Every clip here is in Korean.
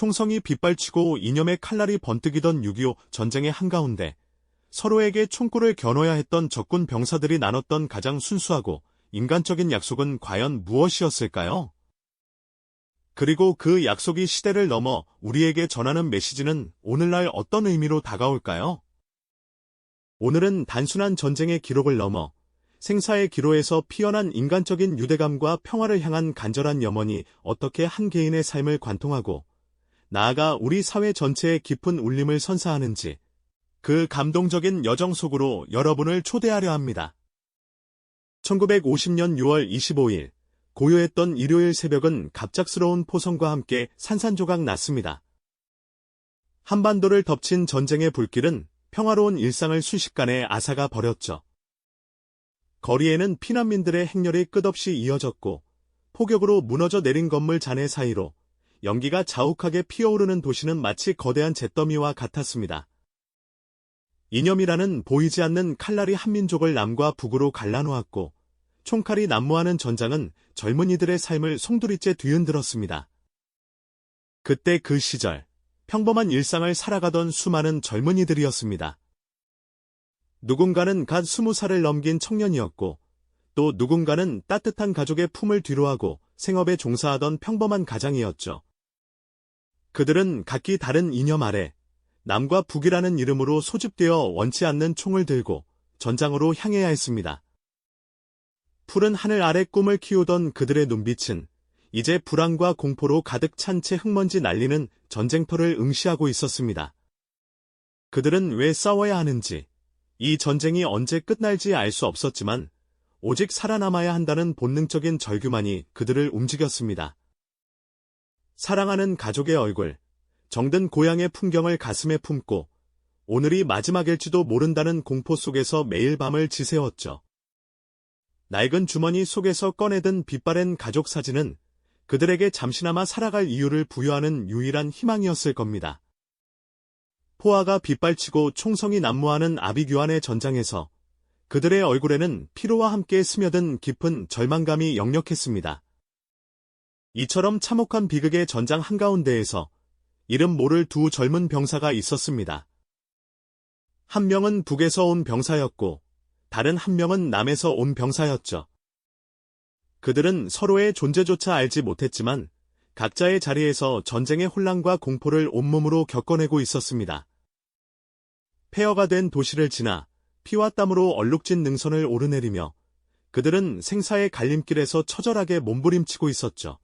총성이 빗발치고 이념의 칼날이 번뜩이던 6.25 전쟁의 한가운데 서로에게 총구를 겨눠야 했던 적군 병사들이 나눴던 가장 순수하고 인간적인 약속은 과연 무엇이었을까요? 그리고 그 약속이 시대를 넘어 우리에게 전하는 메시지는 오늘날 어떤 의미로 다가올까요? 오늘은 단순한 전쟁의 기록을 넘어 생사의 기로에서 피어난 인간적인 유대감과 평화를 향한 간절한 염원이 어떻게 한 개인의 삶을 관통하고 나아가 우리 사회 전체의 깊은 울림을 선사하는지 그 감동적인 여정 속으로 여러분을 초대하려 합니다. 1950년 6월 25일 고요했던 일요일 새벽은 갑작스러운 포성과 함께 산산조각 났습니다. 한반도를 덮친 전쟁의 불길은 평화로운 일상을 순식간에 아사가 버렸죠. 거리에는 피난민들의 행렬이 끝없이 이어졌고 폭격으로 무너져 내린 건물 잔해 사이로 연기가 자욱하게 피어오르는 도시는 마치 거대한 잿더미와 같았습니다. 이념이라는 보이지 않는 칼날이 한민족을 남과 북으로 갈라놓았고 총칼이 난무하는 전장은 젊은이들의 삶을 송두리째 뒤흔들었습니다. 그때 그 시절 평범한 일상을 살아가던 수많은 젊은이들이었습니다. 누군가는 갓 스무 살을 넘긴 청년이었고 또 누군가는 따뜻한 가족의 품을 뒤로하고 생업에 종사하던 평범한 가장이었죠. 그들은 각기 다른 이념 아래 남과 북이라는 이름으로 소집되어 원치 않는 총을 들고 전장으로 향해야 했습니다. 푸른 하늘 아래 꿈을 키우던 그들의 눈빛은 이제 불안과 공포로 가득 찬 채 흙먼지 날리는 전쟁터를 응시하고 있었습니다. 그들은 왜 싸워야 하는지, 이 전쟁이 언제 끝날지 알 수 없었지만 오직 살아남아야 한다는 본능적인 절규만이 그들을 움직였습니다. 사랑하는 가족의 얼굴, 정든 고향의 풍경을 가슴에 품고 오늘이 마지막일지도 모른다는 공포 속에서 매일 밤을 지새웠죠. 낡은 주머니 속에서 꺼내든 빛바랜 가족 사진은 그들에게 잠시나마 살아갈 이유를 부여하는 유일한 희망이었을 겁니다. 포화가 빗발치고 총성이 난무하는 아비규환의 전장에서 그들의 얼굴에는 피로와 함께 스며든 깊은 절망감이 역력했습니다. 이처럼 참혹한 비극의 전장 한가운데에서 이름 모를 두 젊은 병사가 있었습니다. 한 명은 북에서 온 병사였고 다른 한 명은 남에서 온 병사였죠. 그들은 서로의 존재조차 알지 못했지만 각자의 자리에서 전쟁의 혼란과 공포를 온몸으로 겪어내고 있었습니다. 폐허가 된 도시를 지나 피와 땀으로 얼룩진 능선을 오르내리며 그들은 생사의 갈림길에서 처절하게 몸부림치고 있었죠.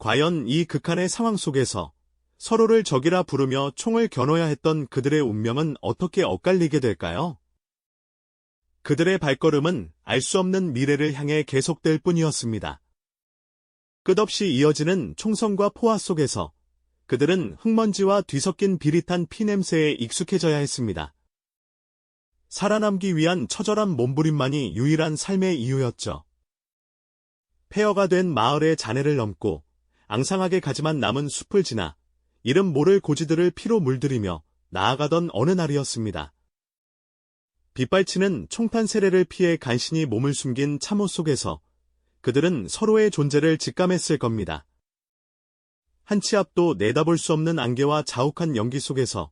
과연 이 극한의 상황 속에서 서로를 적이라 부르며 총을 겨눠야 했던 그들의 운명은 어떻게 엇갈리게 될까요? 그들의 발걸음은 알 수 없는 미래를 향해 계속될 뿐이었습니다. 끝없이 이어지는 총성과 포화 속에서 그들은 흙먼지와 뒤섞인 비릿한 피냄새에 익숙해져야 했습니다. 살아남기 위한 처절한 몸부림만이 유일한 삶의 이유였죠. 폐허가 된 마을의 잔해를 넘고 앙상하게 가지만 남은 숲을 지나 이름 모를 고지들을 피로 물들이며 나아가던 어느 날이었습니다. 빗발치는 총탄 세례를 피해 간신히 몸을 숨긴 참호 속에서 그들은 서로의 존재를 직감했을 겁니다. 한 치 앞도 내다볼 수 없는 안개와 자욱한 연기 속에서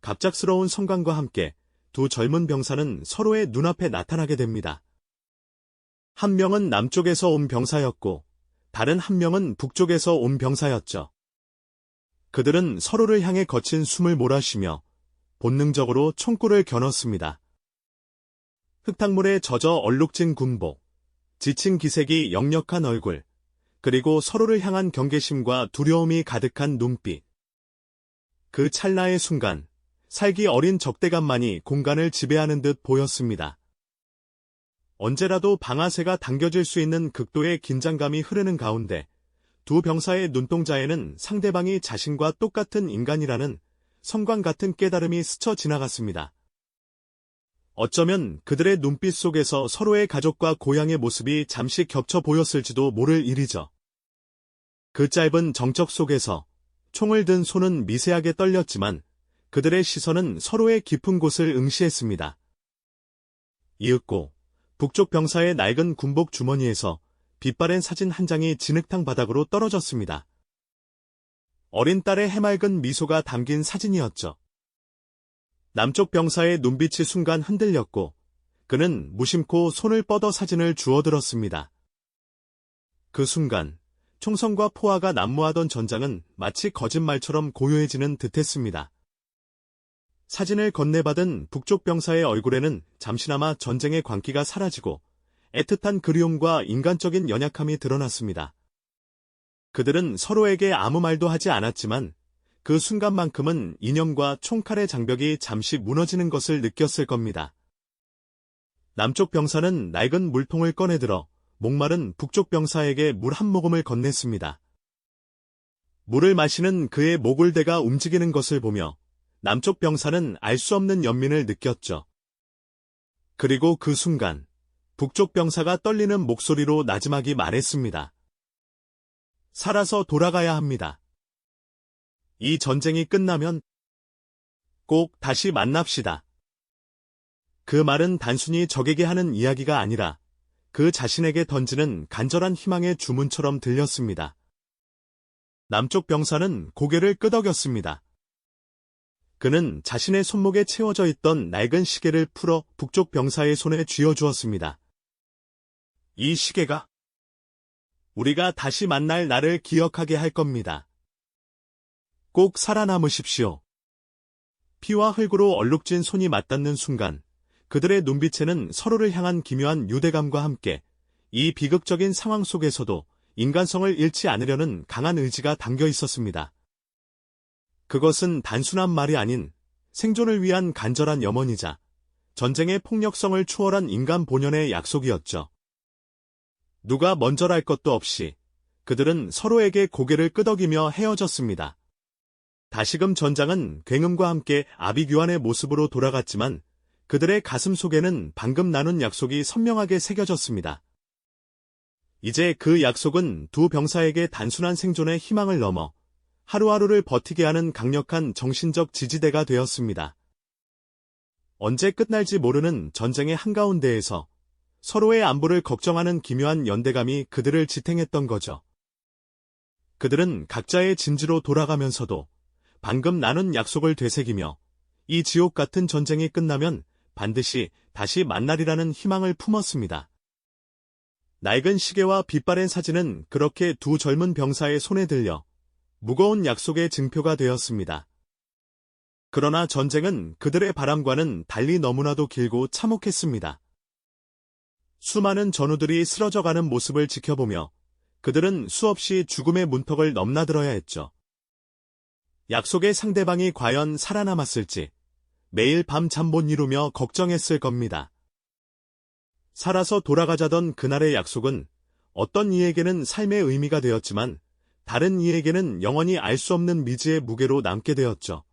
갑작스러운 성광과 함께 두 젊은 병사는 서로의 눈앞에 나타나게 됩니다. 한 명은 남쪽에서 온 병사였고 다른 한 명은 북쪽에서 온 병사였죠. 그들은 서로를 향해 거친 숨을 몰아쉬며 본능적으로 총구를 겨눴습니다. 흙탕물에 젖어 얼룩진 군복, 지친 기색이 역력한 얼굴, 그리고 서로를 향한 경계심과 두려움이 가득한 눈빛. 그 찰나의 순간, 살기 어린 적대감만이 공간을 지배하는 듯 보였습니다. 언제라도 방아쇠가 당겨질 수 있는 극도의 긴장감이 흐르는 가운데 두 병사의 눈동자에는 상대방이 자신과 똑같은 인간이라는 성광 같은 깨달음이 스쳐 지나갔습니다. 어쩌면 그들의 눈빛 속에서 서로의 가족과 고향의 모습이 잠시 겹쳐 보였을지도 모를 일이죠. 그 짧은 정적 속에서 총을 든 손은 미세하게 떨렸지만 그들의 시선은 서로의 깊은 곳을 응시했습니다. 이윽고 북쪽 병사의 낡은 군복 주머니에서 빛바랜 사진 한 장이 진흙탕 바닥으로 떨어졌습니다. 어린 딸의 해맑은 미소가 담긴 사진이었죠. 남쪽 병사의 눈빛이 순간 흔들렸고 그는 무심코 손을 뻗어 사진을 주워들었습니다. 그 순간 총성과 포화가 난무하던 전장은 마치 거짓말처럼 고요해지는 듯했습니다. 사진을 건네받은 북쪽 병사의 얼굴에는 잠시나마 전쟁의 광기가 사라지고 애틋한 그리움과 인간적인 연약함이 드러났습니다. 그들은 서로에게 아무 말도 하지 않았지만 그 순간만큼은 인형과 총칼의 장벽이 잠시 무너지는 것을 느꼈을 겁니다. 남쪽 병사는 낡은 물통을 꺼내들어 목마른 북쪽 병사에게 물 한 모금을 건넸습니다. 물을 마시는 그의 목울대가 움직이는 것을 보며 남쪽 병사는 알 수 없는 연민을 느꼈죠. 그리고 그 순간 북쪽 병사가 떨리는 목소리로 나지막이 말했습니다. 살아서 돌아가야 합니다. 이 전쟁이 끝나면 꼭 다시 만납시다. 그 말은 단순히 적에게 하는 이야기가 아니라 그 자신에게 던지는 간절한 희망의 주문처럼 들렸습니다. 남쪽 병사는 고개를 끄덕였습니다. 그는 자신의 손목에 채워져 있던 낡은 시계를 풀어 북쪽 병사의 손에 쥐어주었습니다. 이 시계가 우리가 다시 만날 날을 기억하게 할 겁니다. 꼭 살아남으십시오. 피와 흙으로 얼룩진 손이 맞닿는 순간 그들의 눈빛에는 서로를 향한 기묘한 유대감과 함께 이 비극적인 상황 속에서도 인간성을 잃지 않으려는 강한 의지가 담겨 있었습니다. 그것은 단순한 말이 아닌 생존을 위한 간절한 염원이자 전쟁의 폭력성을 추월한 인간 본연의 약속이었죠. 누가 먼저랄 것도 없이 그들은 서로에게 고개를 끄덕이며 헤어졌습니다. 다시금 전장은 굉음과 함께 아비규환의 모습으로 돌아갔지만 그들의 가슴 속에는 방금 나눈 약속이 선명하게 새겨졌습니다. 이제 그 약속은 두 병사에게 단순한 생존의 희망을 넘어 하루하루를 버티게 하는 강력한 정신적 지지대가 되었습니다. 언제 끝날지 모르는 전쟁의 한가운데에서 서로의 안보를 걱정하는 기묘한 연대감이 그들을 지탱했던 거죠. 그들은 각자의 진지로 돌아가면서도 방금 나눈 약속을 되새기며 이 지옥 같은 전쟁이 끝나면 반드시 다시 만날이라는 희망을 품었습니다. 낡은 시계와 빛바랜 사진은 그렇게 두 젊은 병사의 손에 들려 무거운 약속의 증표가 되었습니다. 그러나 전쟁은 그들의 바람과는 달리 너무나도 길고 참혹했습니다. 수많은 전우들이 쓰러져가는 모습을 지켜보며 그들은 수없이 죽음의 문턱을 넘나들어야 했죠. 약속의 상대방이 과연 살아남았을지, 매일 밤 잠 못 이루며 걱정했을 겁니다. 살아서 돌아가자던 그날의 약속은 어떤 이에게는 삶의 의미가 되었지만 다른 이에게는 영원히 알 수 없는 미지의 무게로 남게 되었죠.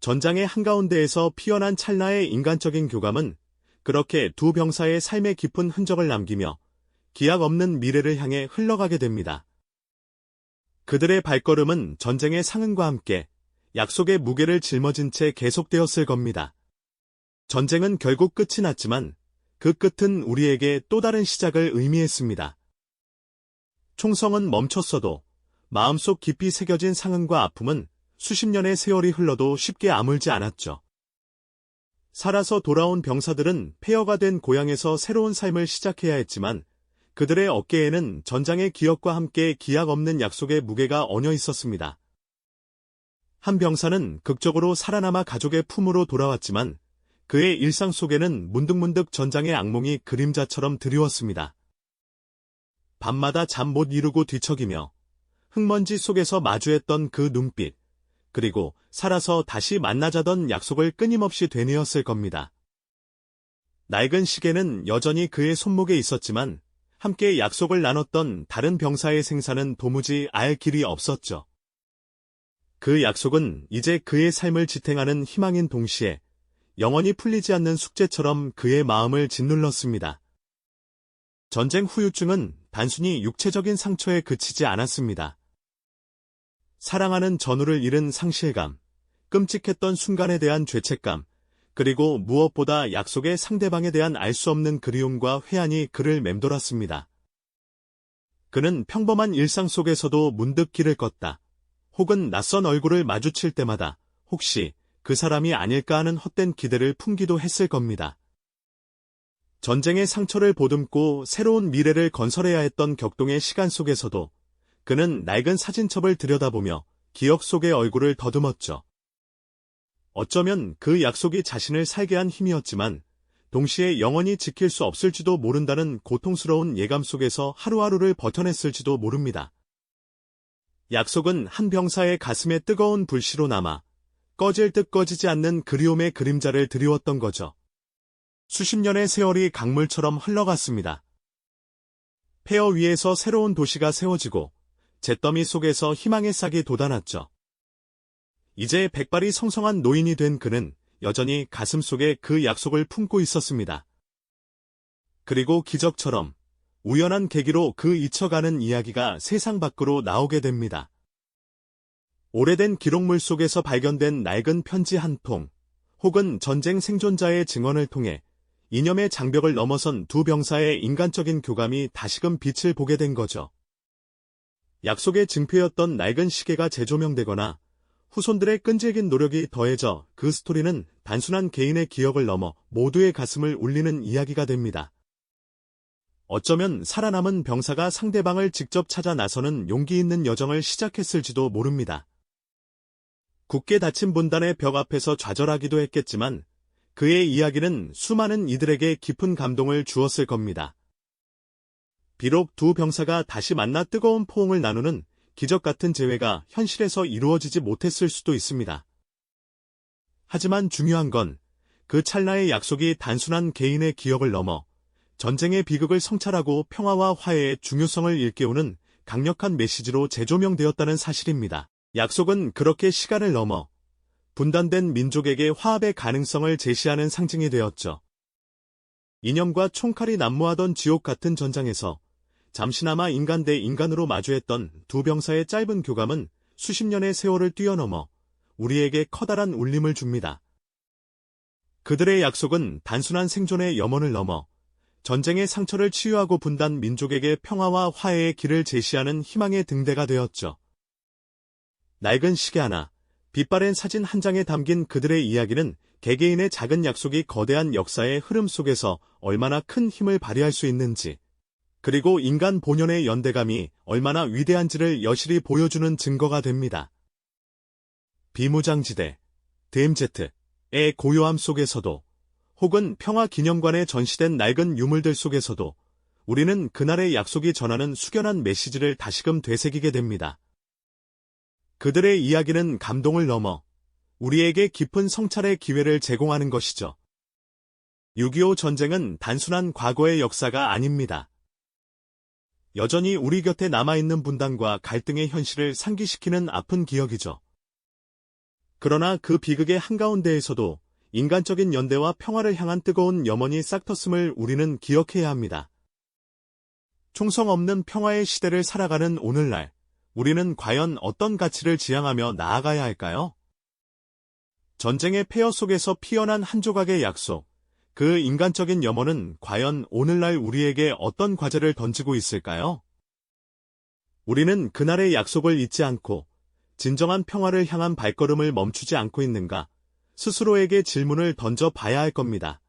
전장의 한가운데에서 피어난 찰나의 인간적인 교감은 그렇게 두 병사의 삶의 깊은 흔적을 남기며 기약 없는 미래를 향해 흘러가게 됩니다. 그들의 발걸음은 전쟁의 상흔과 함께 약속의 무게를 짊어진 채 계속되었을 겁니다. 전쟁은 결국 끝이 났지만 그 끝은 우리에게 또 다른 시작을 의미했습니다. 총성은 멈췄어도 마음속 깊이 새겨진 상흔과 아픔은 수십 년의 세월이 흘러도 쉽게 아물지 않았죠. 살아서 돌아온 병사들은 폐허가 된 고향에서 새로운 삶을 시작해야 했지만 그들의 어깨에는 전장의 기억과 함께 기약 없는 약속의 무게가 얹어 있었습니다. 한 병사는 극적으로 살아남아 가족의 품으로 돌아왔지만 그의 일상 속에는 문득문득 전장의 악몽이 그림자처럼 드리웠습니다. 밤마다 잠 못 이루고 뒤척이며 흙먼지 속에서 마주했던 그 눈빛, 그리고 살아서 다시 만나자던 약속을 끊임없이 되뇌었을 겁니다. 낡은 시계는 여전히 그의 손목에 있었지만 함께 약속을 나눴던 다른 병사의 생사는 도무지 알 길이 없었죠. 그 약속은 이제 그의 삶을 지탱하는 희망인 동시에 영원히 풀리지 않는 숙제처럼 그의 마음을 짓눌렀습니다. 전쟁 후유증은 단순히 육체적인 상처에 그치지 않았습니다. 사랑하는 전우를 잃은 상실감, 끔찍했던 순간에 대한 죄책감, 그리고 무엇보다 약속의 상대방에 대한 알 수 없는 그리움과 회한이 그를 맴돌았습니다. 그는 평범한 일상 속에서도 문득 길을 걷다. 혹은 낯선 얼굴을 마주칠 때마다 혹시 그 사람이 아닐까 하는 헛된 기대를 품기도 했을 겁니다. 전쟁의 상처를 보듬고 새로운 미래를 건설해야 했던 격동의 시간 속에서도 그는 낡은 사진첩을 들여다보며 기억 속의 얼굴을 더듬었죠. 어쩌면 그 약속이 자신을 살게 한 힘이었지만 동시에 영원히 지킬 수 없을지도 모른다는 고통스러운 예감 속에서 하루하루를 버텨냈을지도 모릅니다. 약속은 한 병사의 가슴에 뜨거운 불씨로 남아 꺼질 듯 꺼지지 않는 그리움의 그림자를 드리웠던 거죠. 수십 년의 세월이 강물처럼 흘러갔습니다. 폐허 위에서 새로운 도시가 세워지고 잿더미 속에서 희망의 싹이 돋아났죠. 이제 백발이 성성한 노인이 된 그는 여전히 가슴 속에 그 약속을 품고 있었습니다. 그리고 기적처럼 우연한 계기로 그 잊혀가는 이야기가 세상 밖으로 나오게 됩니다. 오래된 기록물 속에서 발견된 낡은 편지 한 통, 혹은 전쟁 생존자의 증언을 통해 이념의 장벽을 넘어선 두 병사의 인간적인 교감이 다시금 빛을 보게 된 거죠. 약속의 증표였던 낡은 시계가 재조명되거나 후손들의 끈질긴 노력이 더해져 그 스토리는 단순한 개인의 기억을 넘어 모두의 가슴을 울리는 이야기가 됩니다. 어쩌면 살아남은 병사가 상대방을 직접 찾아 나서는 용기 있는 여정을 시작했을지도 모릅니다. 굳게 닫힌 분단의 벽 앞에서 좌절하기도 했겠지만 그의 이야기는 수많은 이들에게 깊은 감동을 주었을 겁니다. 비록 두 병사가 다시 만나 뜨거운 포옹을 나누는 기적 같은 재회가 현실에서 이루어지지 못했을 수도 있습니다. 하지만 중요한 건 그 찰나의 약속이 단순한 개인의 기억을 넘어 전쟁의 비극을 성찰하고 평화와 화해의 중요성을 일깨우는 강력한 메시지로 재조명되었다는 사실입니다. 약속은 그렇게 시간을 넘어 분단된 민족에게 화합의 가능성을 제시하는 상징이 되었죠. 이념과 총칼이 난무하던 지옥 같은 전장에서 잠시나마 인간 대 인간으로 마주했던 두 병사의 짧은 교감은 수십 년의 세월을 뛰어넘어 우리에게 커다란 울림을 줍니다. 그들의 약속은 단순한 생존의 염원을 넘어 전쟁의 상처를 치유하고 분단 민족에게 평화와 화해의 길을 제시하는 희망의 등대가 되었죠. 낡은 시계 하나, 빛바랜 사진 한 장에 담긴 그들의 이야기는 개개인의 작은 약속이 거대한 역사의 흐름 속에서 얼마나 큰 힘을 발휘할 수 있는지, 그리고 인간 본연의 연대감이 얼마나 위대한지를 여실히 보여주는 증거가 됩니다. 비무장지대, DMZ의 고요함 속에서도 혹은 평화기념관에 전시된 낡은 유물들 속에서도 우리는 그날의 약속이 전하는 숙연한 메시지를 다시금 되새기게 됩니다. 그들의 이야기는 감동을 넘어 우리에게 깊은 성찰의 기회를 제공하는 것이죠. 6.25 전쟁은 단순한 과거의 역사가 아닙니다. 여전히 우리 곁에 남아있는 분단과 갈등의 현실을 상기시키는 아픈 기억이죠. 그러나 그 비극의 한가운데에서도 인간적인 연대와 평화를 향한 뜨거운 염원이 싹텄음을 우리는 기억해야 합니다. 총성 없는 평화의 시대를 살아가는 오늘날, 우리는 과연 어떤 가치를 지향하며 나아가야 할까요? 전쟁의 폐허 속에서 피어난 한 조각의 약속, 그 인간적인 염원은 과연 오늘날 우리에게 어떤 과제를 던지고 있을까요? 우리는 그날의 약속을 잊지 않고 진정한 평화를 향한 발걸음을 멈추지 않고 있는가 스스로에게 질문을 던져 봐야 할 겁니다.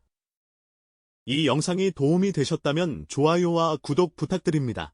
이 영상이 도움이 되셨다면 좋아요와 구독 부탁드립니다.